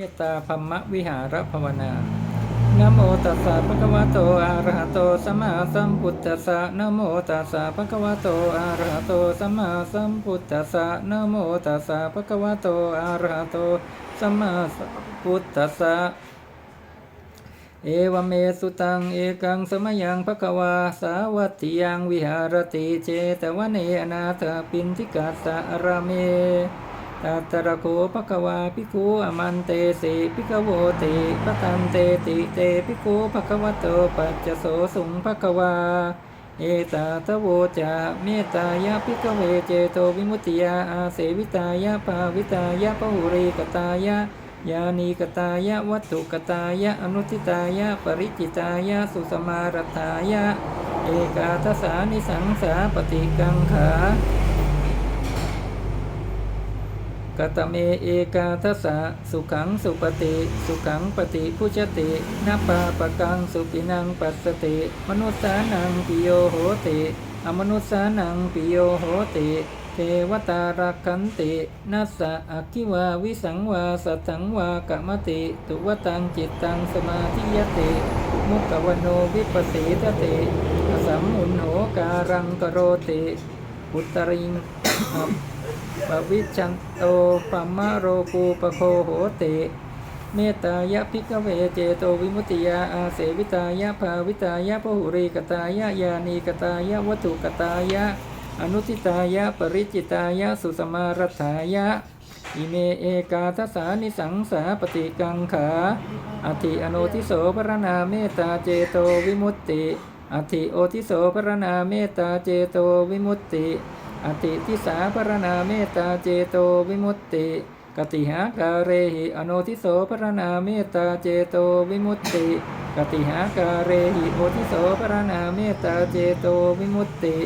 เมตตาพัมมวิหารภาวนานะโมตัสสะภะคะวะโตอะระหะโตสัมมาสัมพุทธัสสะนะโมตัสสะภะคะวะโตอะระหะโตสัมมาสัมพุทธัสสะนะโมตัสสะภะคะวะโตอะระหะโตสัมมาสัมพุทธัสสะเอวเมสุตังเอกังสมยังภควาสาวัตติยังวิหารติเจตวเนอนาถปินทิกัสสะระเม ตัตระโคภควาภิกขุอมันเตสิภิกโวติปะตันเตติเตภิกขุภควะโตปัจจโสสุงภควา เอตาทโวจะเมตตายะภิกเวเจโตวิมุตติยาอาเสวิตายะปาวิตายะปหุริกตายะยานีกตายะวัตถุกตายะอนุทิตายะปริจิตายะสุสมารตายะ เอกาทสานิสังสาปฏิกังขา กตเมเอกาทัสะสุขังสุปฏิ สุขังปฏิพุชตินาปาปกังสุปินังปัสสติ มนุสสานังปิโยโหติ อมนุสสานังปิโยโหติ เทวตารักขันตินัสสะอคิวาวิสังวาสัทังวากมติ ตุวตังจิตตังสมาธิยติ มุขวโนวิปัสสีทติอสัมมุนโหการังกโรติ อุตริง ปวิชันโตปัมมะโรปูปโคโหติเมตตายะพิกเวเจโตวิมุตติยาอาเสวิตายะภาวิตายะพหุรีกตายะยานีกตายะวัตถุกตายะ อนุทิตายะปริจิตายะสุสมารัฐายะอิเมเอกาทสานิสังสาปฏิกังขาอธิอโนทิโสพระนาเมตตาเจโตวิมุตติอธิโอทิโสพระนาเมตตาเจโตวิมุตติ อติทิสาพรณาเมตตาเจโตวิมุตติกติหาการเรหิอโนทิโสพรณาเมตตาเจโตวิมุตติกติหาการเรหิโอทิโสพรณาเมตตาเจโตวิมุตติ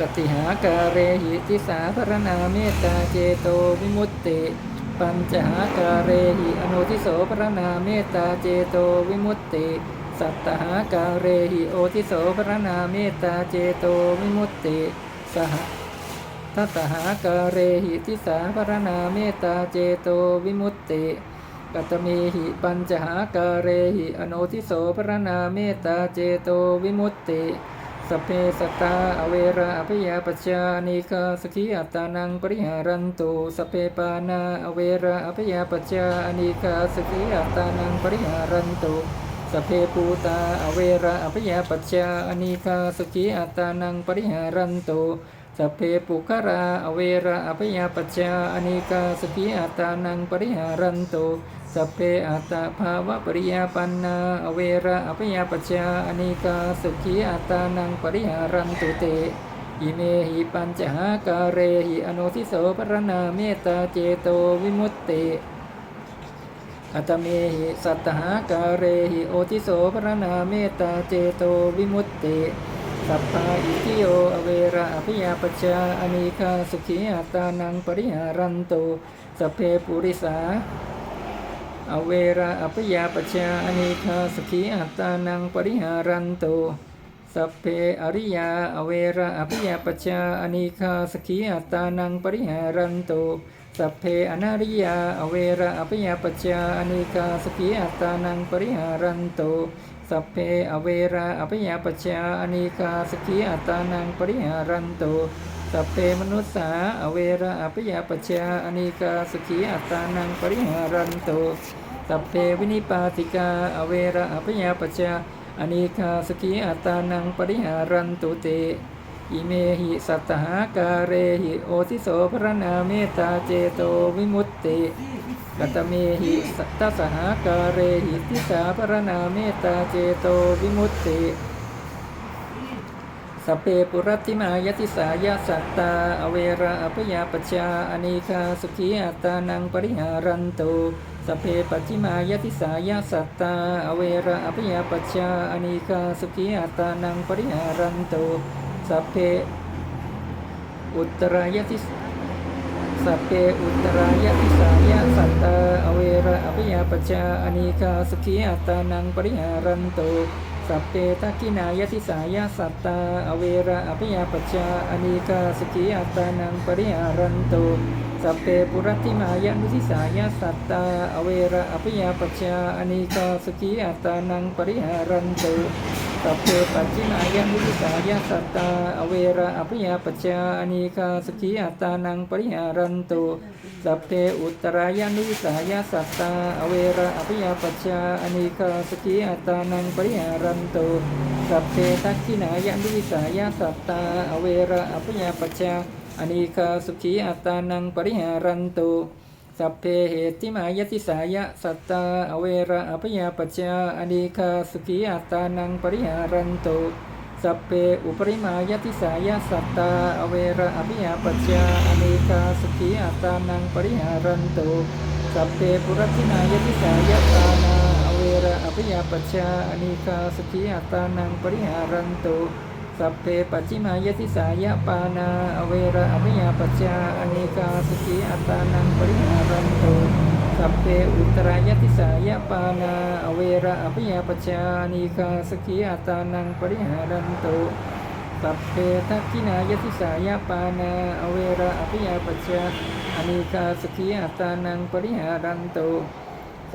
กติหาการเรหิทิสาพรณาเมตตาเจโตวิมุตติปัญจหาการเรหิอโนทิโสพรณาเมตตาเจโตวิมุตติ สัตตหากาเรหิโอทิโสพระนาเมตตาเจโตวิมุตติสหทัตตหากาเรหิทิสาพระนาเมตตาเจโตวิมุตติกัตเมหิปัญจหากาเรหิอโนทิโสพระนาเมตตาเจโตวิมุตติสเพสตาอเวราอภิยาปชานิกาสกิอัตตานังปริหารันตุสเพปานาอเวราอภิยาปชานิกาสกิอัตตานังปริหารันตุ สพเพปูตาอเวระอภิยาปัจจาอนิคาสุขีอัตานังปริหารันตุสพเพปุคาราอเวระอภิยาปัจจาอนิคาสุขีอัตานังปริหารันตุสพเพอัตภาวะปริยาปันนาอเวระอภิยาปัจจาอนิคาสุขีอัตานังปริหารันตุเตอิเมหิปัญจหาการเรหิอโนทิโสปรณาเมตตาเจโตวิมุตติ อัตเมหิสัตตหากาเรหิโอทิโสพระนาเมตตาเจโตวิมุตติสัพพาอิทิโยอเวระอภิยาปชาอนิคาสุขีอัตานังปริหารันตุสเพปุริสาอเวระอภิยาปชาอนิคาสุขีอัตานังปริหารันตุสัพเพอริยาอเวระอภิยาปชชาอนิคาสขีอัตานังปริหารันตุ สัพเพอนาริยา อเวระอภิยาปชชาอนิกาสขีอัตานังปริหารันโตสัพเพอเวระอภิยาปชชาอนิกาสขีอัตานังปริหารันโตสัพเพมนุสสาอเวระอภิยาปชชาอนิกาสขีอัตานังปริหารันโตสัพเพวินิปาติกา อเวระอภิยาปชชาอนิคาสขีอัตตานังปริหารันตุเต อิเมหิสัตหากาเรหิโอทิโสพระนาเมตตาเจโตวิมุตติกัตเมหิสัตตสหากาเรหิทิสาพระนาเมตตาเจโตวิมุตติสพเพปุรัติมายติสายาสัตตา อเวระอภยาปชาอเนคาสุขีอัตานังปริหารันตุสพเพปัจิมายติสายาสัตตา อเวระอภยาปชาอเนคาสุขีอัตตานังปริหารันตุ สัพเพอุตรายติสสัพเพอุตรายติสายะสัตตาอเวระอภิยาปชชาอนิคาสุขีอัตานังปริหารันตุสัพเพทักินายติสายะสัตตาอเวระอภิยาปชชาอนิคาสุขีอัตานังปริหารันตุสัพเพปุรัติมายะนุทิสายะสัตตาอเวระอภิยาปชชาอนิกาสกิอัตตานังปริหารันตุ สัพเพปัจจิมายะนุทิสายะสัตตา อเวระอภิยาปชชาอนิกาสกิอัตตานังปริหารันตุสัพเพอุตรายะนุทิสายะสัตตา อเวระอภิยาปชชาอนิกาสกิอัตตานังปริหารันตุสัพเพทักขินายะนุทิสายะสัตตา อเวระอภิยาปชชาอนีคาสุขีอัตตานังปริหารันตุ สัพเพเหติมายติสายะสัตตาอเวระอภยาปจจาอนีคาสุขีอัตตานังปริหารันตุสัพเพอุปริมายติสายะสัตตาอเวระอภยาปจจาอนีคาสุขีอัตตานังปริหารันตุสัพเพปุรตินายติสายะตานาอเวระอภยาปจจาอนีคาสุขีอัตตานังปริหารันตุ สัพเพปัจจิมายติสายะปานาอเวระอภิยาปัจจาอเนกาสกิอัตานังปริหารันตุสัพเพอุตรายติสายะปานาอเวระอภิยาปัจจาอเนกาสกิอัตานังปริหารันตุสัพเพทักขินายติสายะปานาอเวระอภิยาปัจจาอเนกาสกิอัตตานังปริหารันตุ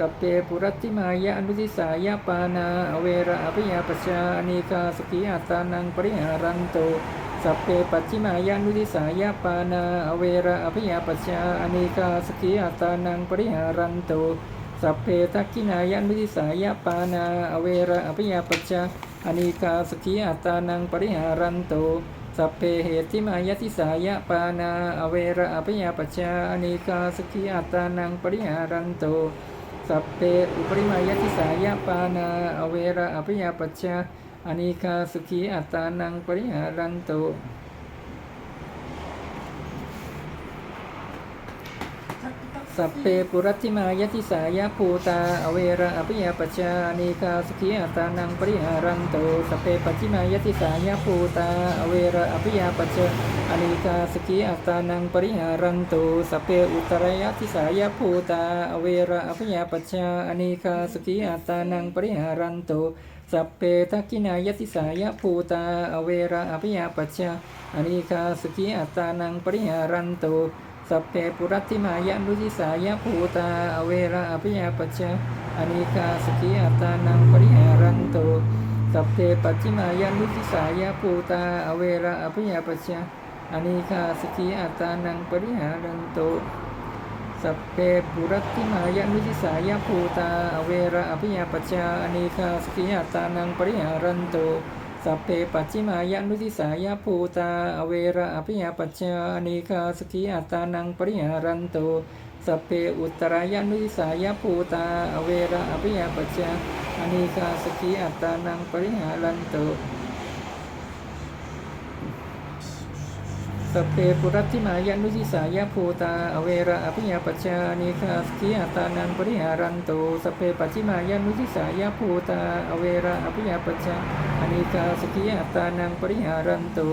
สัพเพปุรัติมายะอนุทิสายะปานาอเวระอภิยาปชาอเนกาสกิอัตานังปริหารันโตสัพเพปัจจิมายะอนุทิสายะปานาอเวระอภิยาปชาอเนกาสกิอัตานังปริหารันโตสัพเพทักขินายะอนุทิสายะปานาอเวระอภิยาปชาอเนกาสกิอัตานังปริหารันโตสัพเพเหติมายติสายะปานาอเวระอภิยาปชาอเนกาสกิอัตานังปริหารันโต สัพเพอุปริมายติสายปานาอเวระอภิยาปัจจาอนิคาสุขีอัตตานังปริหารันตุ สัพเพปุรัติมายติสายภูตา อเวระอภิยาปัจจานิคาสุขีอัตานังปริหารันตุสัพเพปัจจิมายติสายภูตา อเวระอภิยาปัจจาอนิคาสุขีอัตานังปริหารันตุสัพเพอุตรายติสายภูตา อเวระอภิยาปัจจาอนิคาสุขีอัตานังปริหารันตุสัพเพทักขินายติสายภูตา อเวระอภิยาปัจจาอนิคาสุขีอัตานังปริหารันตุ สัพเพปุรัติมายะนุทิสายภูตา อเวระอภิยาปัจจาอนิคาสุขีอัตานังปริหารันโตสัพเพปัจจิมายะนุทิสายาภูตา อเวระอภิยาปัจจาอนิคาสุขีอัตานังปริหารันโตสัพเพปุรัติมายะนุทิสายาภูตา อเวระอภิยาปัจจาอนิคาสุขีอัตานังปริหารันโต สัพเพปัจจิมายานุทิสายาภูตา อเวระอภิยาปัจจานิคาสุขีอัตานังปริหารันโตสัพเพอุตรายานุทิสายาภูตา อเวระอภิยาปัจจานิคาสุขีอัตานังปริหารันโต สเพปุรัติมายะนุทิสายภูตา อเวระอภิยาปัจจานิคาสกิอัตานังปริหารันตุสเพปัจจิมายะนุทิสายภูตา อเวระอภิยาปัจจาอนิคาสกิอัตานังปริหารันตุ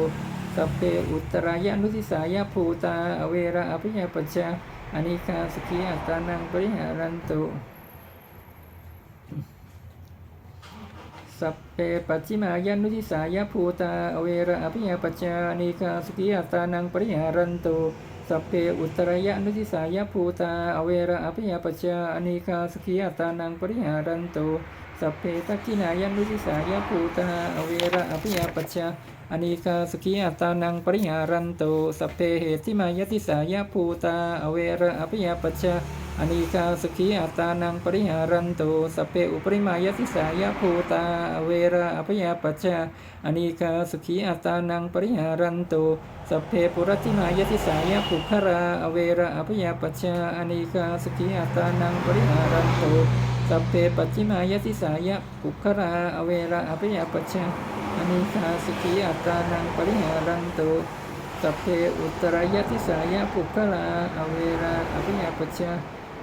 สเพอุตรายะนุทิสายภูตา อเวระอภิยาปัจจาอนิคาสกิอัตตานังปริหารันตุ สัพเพปัจจิมายานุทิสายภูตา อเวระอภิยาปัจจานิกาสุกิยตานังปริหารันตุสัพเพอุตรายะนุทิสายภูตา อเวระอภิยาปัจจานิกาสุกิยตานังปริหารันตุสัพเพทักขินายานุทิสายภูตา อเวระอภิยาปัจจา อนิคาสกิอัตานังปริหารันโตสเพเหติมายติสายาภูตา อเวระอภิยาปัจจาอนิคาสุขีอัตานังปริหารันโตสเพอุปริมายติสายาภูตา อเวระอภยาปัจจาอนิคาสุขีอัตานังปริหารันโตสเพปุรติมายติสายปุครา อเวระอภยาปัจจาอนิคาสุขีอัตานังปริหารันโตสัพเพปัจจิมายติสายปุครา อเวระอภยาปัจจา นิคาสุขีอัตตานังปริหารันตุสัพเพอุตรายติสายปุคลาอเวระอภยาปัจจา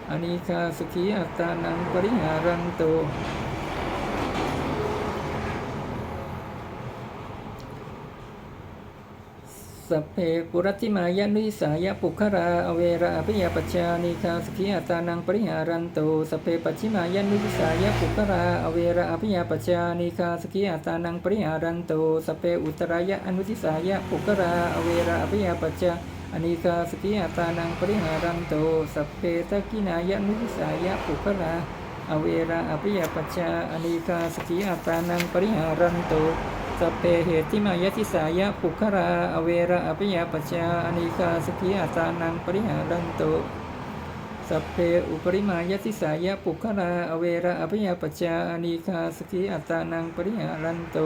อนิคาสุขีอัตตานังปริหารันตุ สัพเพปุรัติมายะนุทิสายะปุคราอเวระอภิยาปัจจานิคาสุขีอัตานังปริหารันโตสัพเพปัจฉิมายะนุทิสายะปุคราอเวระอภิยาปัจจานิคาสุขีอัตานังปริหารันโตสัพเพอุตรายะอนุทิสายะปุคราอเวระอภิยาปัจจาอนิกาสกิอัตานังปริหารันโตสัพเพทักกินายะนุทิสายะปุคลาอเวราอภิยปัจจาอนิกาสกิอัตานังปริหารันโต สเพเหติมายติสายะปุคราอเวราอภิยปัจจาอนิกาสกิอัตานังปริหารันโตสเพอุปริมายติสายะปุคลาอเวระอภิยปัจจาอานิคาสกิอัตานังปริหารันโต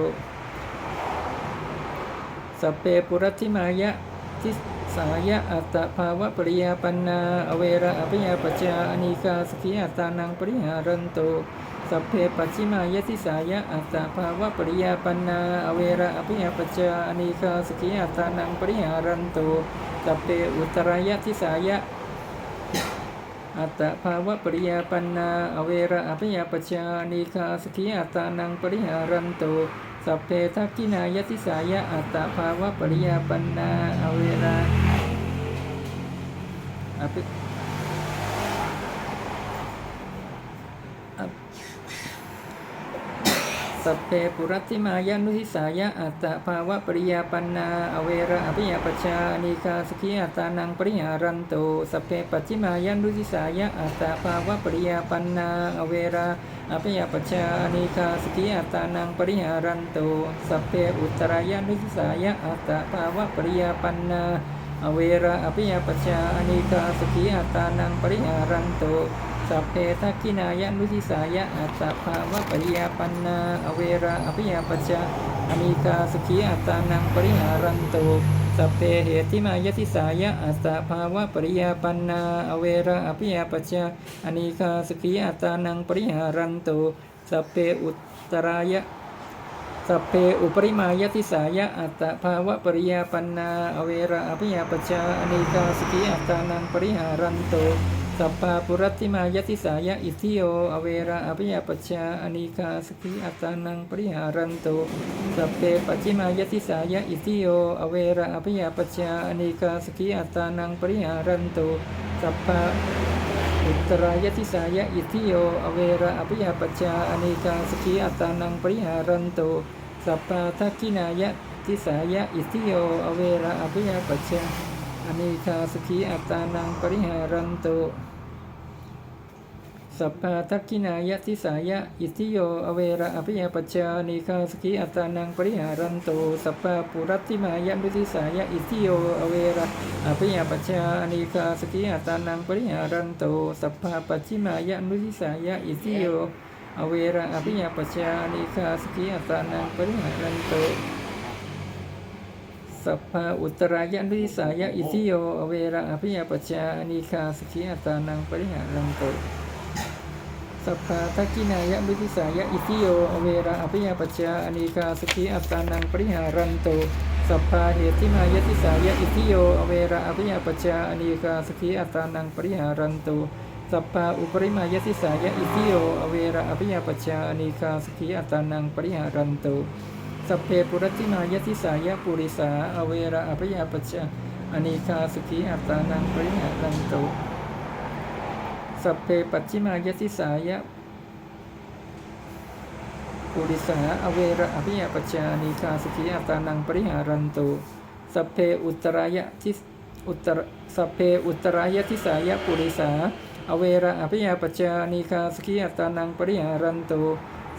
สเพปุรัติมายะทิสายะอัตตภาวะปริยาปันนาอเวระอภิยปัจจาอานิคาสกิอัตตานังปริหารันโต สัพเพปัจฉิมายติสายะอัตตาภาวะปริยาปันนา อเวระอภิยปัจจาอนิคาสกิอัตานังปริหารันโตสัพเพอุตรายติสายะอัตตภาวะปริยาปันนา อเวระอภิยปัจจานิคาสกิอัตานังปริหารันโตสัพเพทักกินายติสายะอัตตภาวะปริยาปันนา อเวระอภิอภิ สัพเพปุรัติมายานุทิสายะอัตตภาวะปริยาปันนา อเวระอภิยปัจจานิคาสกิอัตานังปริหารันโตสัพเพปัจจิมายานุทิสายะอัตตภาวะปริยาปันนา อเวระอภิยปัจจานิคาสกิอัตานังปริหารันโตสัพเพอุตรายานุทิสายะอัตตภาวะปริยาปันนา อเวระอภิยปัจจานิคาสกิอัตตานังปริหารันโต สัพเพทักขินายะนุทิสายะอัตตภาวะปริยาปันนาอเวระอภิยาปัจจาอนิกาสกิอัตานังปริหารันโตสัพเพเหติมายติสายะอัตตภาวะปริยาปันนาอเวระอภิยาปัจจาอนิกาสกิอัตานังปริหารันโตสัพเพอุตตรายะสัพเพอุปริมายติสายะอัตตภาวะปริยาปันนาอเวระอภิยาปจจาอเนกาสกิอัตตานังปริหารันโต สัพพาปุรัติมายติสายะอิทิโย อเวระอภิยาปจจาอเนกาสกิอัตานังปริหารันโตสัพเพปัจิมายติสายะอิทิโย อเวระอภิยาปจจาอเนกาสกิอัตานังปริหารันโตสัพพะอุตรายติสายะอิทิโย อเวระอภิยปัจจาอเนกาสกิอัตานังปริหารันโตสัพพาทักกินายะทิสายะอิทิโย อเวระอภิยปัจจาอเนกาสกิอัตตานังปริหารันโต สัพพาทักกินายะทิสายะ อิทิโย อเวระอภิยปัจจานิคาสกิอัตานังปริหารันโตสัพพาปุรัติมายะนุทิสายะ อิทิโย อเวระอภิยปัจจานิคาสกิอัตานังปริหารันโตสัพพาปัจฉิมายะนุทิสายะ อิทิโย อเวระอภิยปัจจานิคาสกิอัตานังปริหารันโตสัพพะอุตรายะนุทิสายะอิทิโย อเวระอภิยปัจจานิคาสกิอัตานังปริหารันโต สัพพะทักกินายะมุทิสายะอิทิโยอเวระอภิยปัจจาอนิกาสกิอัตตานังปริหารันโตสัพพะเหติมายติสายะอิทิโยอเวระอภิยปัจจาอนิกาสกิอัตตานังปริหารันโตสัพพะอุปริมายติสายะอิทิโยอเวระอภิยปัจจาอนิกาสกิอัตตานังปริหารันโตสัพเพปุรติมายติสายะปุริสาอเวระอภิยปัจจาอนิกาสกิอัตตานังปริหารันโต สัพเพปัจฉิมายติสายะปุริสาอเวระอภิยปัจจานิกาสกิอัตานังปริหารันโตสัพเพอุตรายะทิอุตรสัพเพอุตรายะทิสายะปุริสาอเวระอภิยปัจจานิกาสกิอัตานังปริหารันโต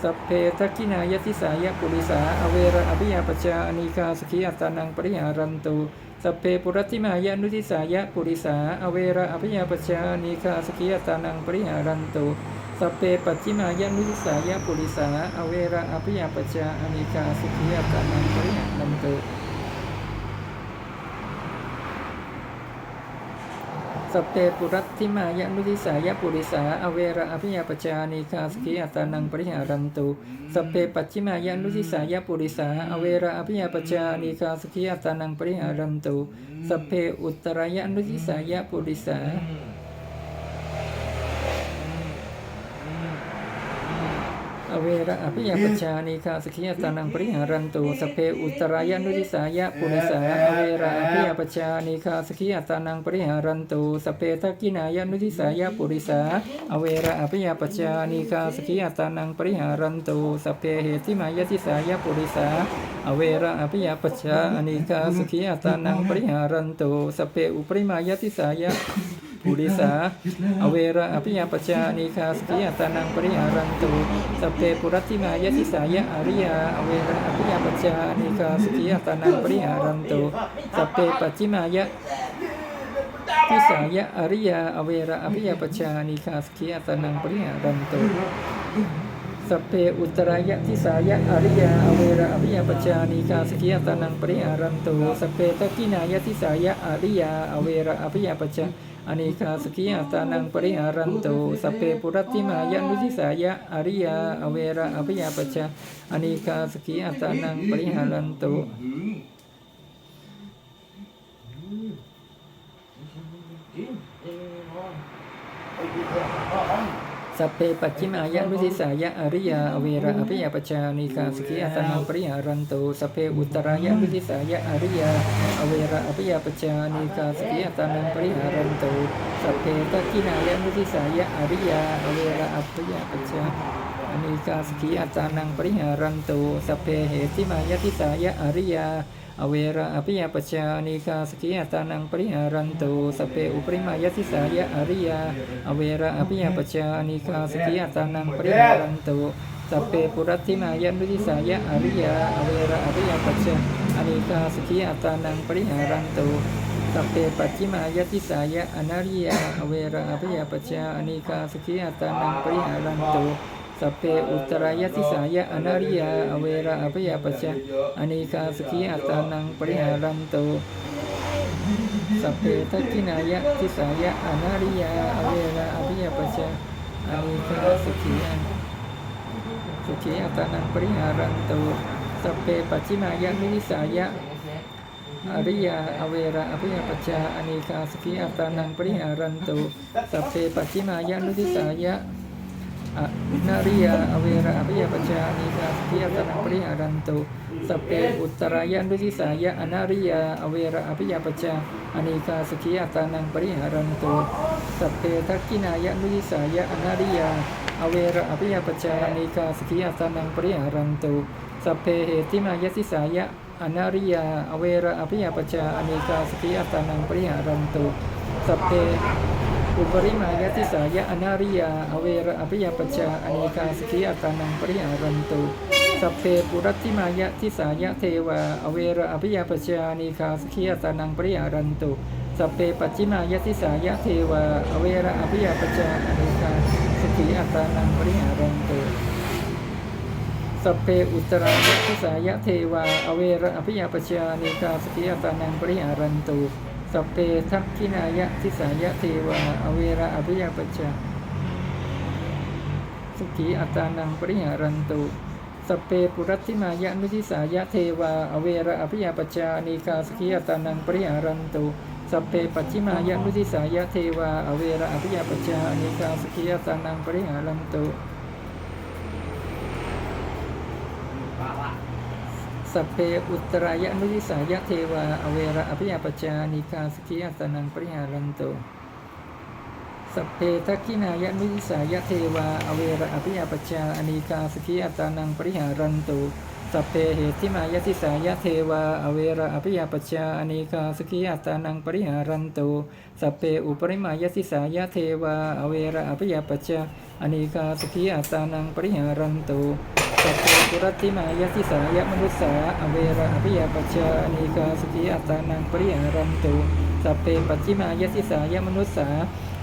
สัพเพทักขินายติสายะปุริสาอเวระอภิยปัจจานิกาสกิอัตานังปริหารันโต สัพเพปุรัติมายานุทิสายะปุริสา อเวระอภิยาปชานิคาสกิยตานังปริหารันตุสัพเพปัจจิมายานุทิสายะปุริสา อเวระอภิยาปชานิคาสกิยตานังปริหารันตุ สัพเตปุรัติมายะนุทิสายะปุริสา อเวระอภิยาปชานิคาสกิยตานังปริหารันตุสัพเพปัจฉิมายะนุทิสายะปุริสา อเวระอภิยาปชานิคาสกิยตานังปริหารันตุสัพเพอุตรายะนุทิสายะปุริสา อ อ เวระอภิยาปชานิคาสกิยตานังปริหารันตุสเพอุตรายานุทิสายะปุริสาอเวระอภิยาปชานิคาสกิยตานังปริหารันตุสเพทักกินายานุทิสายะปุริสาอเวระอภิยาปชานิคาสกิยตานังปริหารันตุสเพเหติมายติสายะปุริสาอเวระอภิยาปชานิคาสกิยตานังปริหารันตุสเพอุปริมายติสายะ ปุริสา อเวระอภิยาปชานิคาสกิยตานังปริหารันตุสพเพปุรัติมายติสายะอริยา อเวระอภิยาปชานิคาสกิยตานังปริหารันตุสพเพปัจจิมายะทิสายะอริยา อเวระอภิยาปชานิคาสกิยตานังปริหารันตุสพเพอุตรายะทิสายะอริยาอเวระอภิยาปชานิคาสกิยตานังปริหารันตุสพเพตกินายะทิสายะอริยาอเวระอภิยาปชา อนิคาสกิยาตานังปริหารันโตสเปปุรัติมายันุทิสายะอริยาอเวระอภิยาปชาอนิคาสกิยาตานังปริหารันโต สัพเพปัจจิมายานุทิสายะอริยาอเวระอภิยาปชาอเนกาสกิยาตานังปริหารันโตสัพเพอุตรายานุทิสายะอริยาอเวระอภิยาปชาอเนกาสกิยาตานังปริหารันโตสัพเพตกินายะมุทิสายะอริยาอเวระอัปปยาปัจจานิกาสกิอาจานังปริหารันโตสัพเพเหติมายะทิสายะอริยา อเวระอภิยาปัจจานิกาสกิอาจานังปริหารันโตสัพเพอุปริมายะทิสายะอริยาอเวระอภิยาปัจจานิกาสกิอาจานังปริหารันโตสัพเพปุรัติมายะมุทิสายะอริยาอเวระอภิยาปัจจานิกาสกิอาจานังปริหารันโตสัพเพปัจจิมายติสายะอนาริยาอเวระอภิยปัจจานิกาสกิยตานังปริหารันตุ สัพเพอุตรายติสายะอนาริยาอเวระอภิยปัจจาอนิกาสกิยตานังปริหารันตุสัพเพทักขินายะทิสายะอนาริยาอเวระอภิยปัจจาอนิกาสกิยสุขียตานังปริหารันตุสัพเพปัจจิมายะมินิสายะอริยาอเวระอภิยปัจจาอเนกาสกิอัตานังปริหารันตุสัพเพปัจจิมายานุทิสายะอ นาริยาอเวระอภิยปัจจาอเนกาสกิอัตานังปริหารันตุสเพอุตรายานุทิสายะอนาริยาอเวระอภิยปัจจาอเนกาสกิอัตานังปริหารันตุสเพทักกินายานุทิสายะอนาริยาอเวระอภิยปัจจาอเนกาสกิอัตานังปริหารันตุสเพเหติมายติสายะอนาริยาอเวระอภิยปัจจาอเนกาสกิอัตานังปริหารันตุสเพ อุปริมายติสายะอนาริยา อเวระอภิยปัจจาอเนกาสกิอัตานังปริหารันตุสัพเพปุรัติมายติสายะเทวา อเวระอภิยปัจจาอเนกาสกิอัตานังปริหารันตุสัพเพปัจจิมายติสายะเทวา อเวระอภิยปัจจาอเนกาสกิอัตานังปริหารันตุสัพเพอุตรายะทิสายะเทวา อเวระอภิยาปชานิกาสกิยตานังปริหารันตุ สัพเพทักขินายะทิสายะเทวาอเวระอภิยาปชาสกิอัตานังปริหารันตุสัพเพปุรัติมายะนุทิสายะเทวาอเวระอภิยาปชานิกาสกิยตานังปริหารันตุสัพเพปัจจิมายะนุทิสายะเทวาอเวระอภิยาปชานิกาสกิยตานังปริหารันตุ สัพเพอุตรายะนุทิสายะเทวา อเวระอภิยาปจานิกาสกิยตานังปริหารันโตสัพเพทักขินายะนุทิสายะเทวา อเวระอภิยาปจาอนิกาสกิยตานังปริหารันโตสัพเพเหติมายะทิสายะเทวา อเวระอภิยาปจาอนิกาสกิยตานังปริหารันโตสัพเพอุปริมายะทิสายะเทวา อเวระอภิยาปจาอนิกาสกิยตานังปริหารันโต สัพเพปุรัติมายติสายมนุสสาอเวระอภิยาปชชานิกาสกิอัตตานังปริหารันตุสัพเพปัจจิมายติสายมนุสสา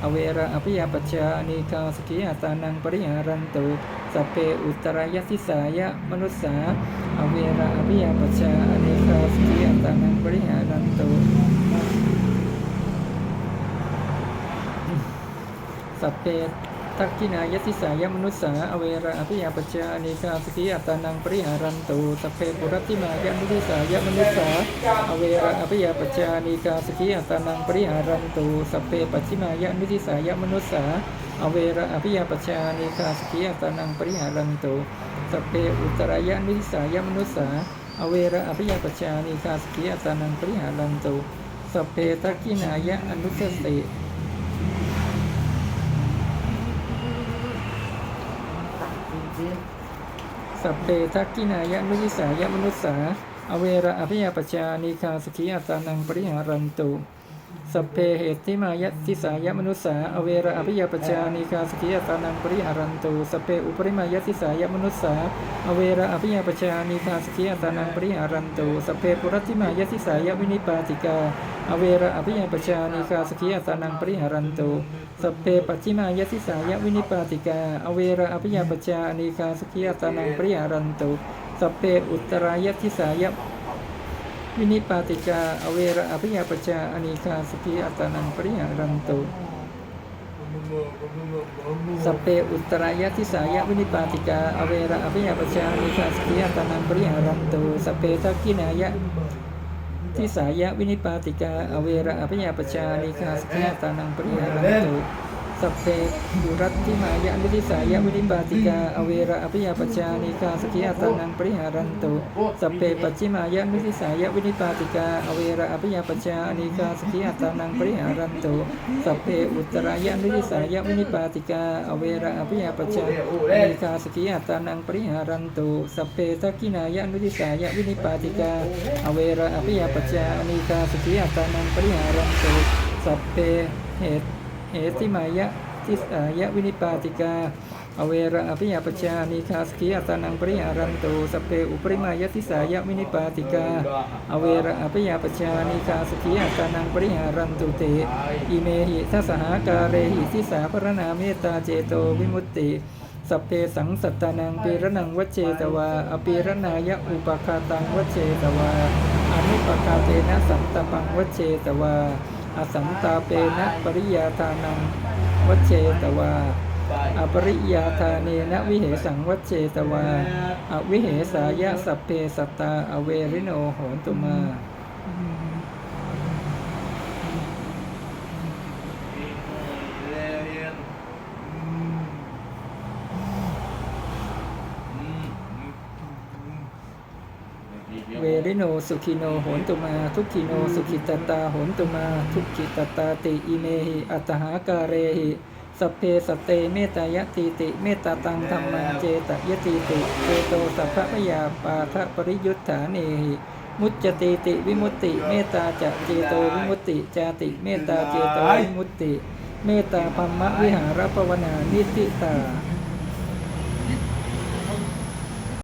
อเวระอภิยาปชชานิกาสกิอัตตานังปริหารันตุสัพเพอุตรายติสายมนุสสาอเวระอภิยาปชชานิกาสกิอัตตานังปริหารันตุสัพเพ ทักกินายติสายมนุสสาอเวระอภิยาปจานิกาสกิอัตานังปริหารันตุสเพปุรัติมายมุทิสายมนุสสาอเวระอภิยาปจานิกาสกิอัตานังปริหารันตุสเพปัจฉิมายมุทิสายมนุสสาอเวระอภิยาปชชานิคาสกิยตานังปริหารันตุสเพอุตรายะนิสายมนุสสาอเวระอภิยาปชชานิคาสกิยตานังปริหารันตุสเพทักกินายะอนุสติ สัพเพทักกินายะมุยิสายะมนุสสา อเวระอภิยาปชานิคาสกิอาตานังปริหารันตุ สัพเพเหติมายะทิสายะมนุสสาอเวระอภิยาปชานิคาสกิยตานังปริหารันตุสัพเพอุปริมายะทิสายะมนุสสาอเวระอภิยาปชานิคาสกิยตานังปริหารันตุสัพเพปุรัติมายะทิสายะวินิปาติกาอเวระอภิยาปชานิคาสกิยตานังปริหารันตุสัพเพปัจจิมายะทิสายะวินิปาติกาอเวระอภิยาปชานิคาสกิยตานังปริหารันตุสัพเพอุตรายะทิสายะ วินิปาติกา อเวระอภิยาปชาอนิคาสกิอัตนังปริหารันตุสเพอุตรายะทิสายะวินิปาติกา อเวระอภิยาปชาอนิคาสกิอัตนังปริหารันตุสเพทักกินายะทิสายะวินิปาติกา อเวระอภิยาปชาอนิคาสกิอัตนังปริหารันตุ สัพเพบุรัตติมายะนิทิสายะวินิปาติกาอเวระอภิยาปชานิคาสกิอัตานังปริหารันตุสัพเพปัจจิมายะนิทิสายะวินิปาติกาอเวระอภิยาปชานิคาสกิอัตานังปริหารันตุสัพเพอุตรายะนิทิสายะวินิปาติกาอเวระอภิยาปชานิคาสกิอัตานังปริหารันตุสัพเพทักกินายะนิทิสายะวินิปาติกาอเวระอภิยาปชานิคาสกิอัตานังปริหารันตุสัพเพเหตุ เหติมายะทิสายะวินิปาติกา อเวระอภิยาปชานิคาสกิยตานังปริหารันตุสเพอุปริมายะทิสายะวินิปาติกา อเวระอภิยาปชานิคาสกิยตานังปริหารันตุเต อิเมหิทัสหาการเรหิทิสาพรณาเมตตาเจโตวิมุตติสัพเพสังสัตตานังปีรนังวัจเจตวา อปีรนายะอุปคาตังวัจเจตวา อนุปคาเตนะสัมตปังวัจเจตวา อสังตาเปนะปริยาทานังวัเจตวาอปริยาทาเนนะวิเหสังวัเจตวาอวิเหสายะสัพเพสัตตาอเวริโนโหนตุมา เวริโนสุขิโนโหนตุมา ทุกขิโนสุขิตตาโหนตุมา ทุกขิตตาติอิเมหิอัตหาการเรหิสัพเพสตเตเมตายะติติ เมตตาตังธรรมังเจตยติติเจโตสัพพะยาปาทะปริยุทธาเนหิมุจจติติวิมุตติ เมตตาจะเจโตวิมุตติจาติ เมตตาเจโตวิมุตติ เมตตาพัมมะวิหารปวนานิติตา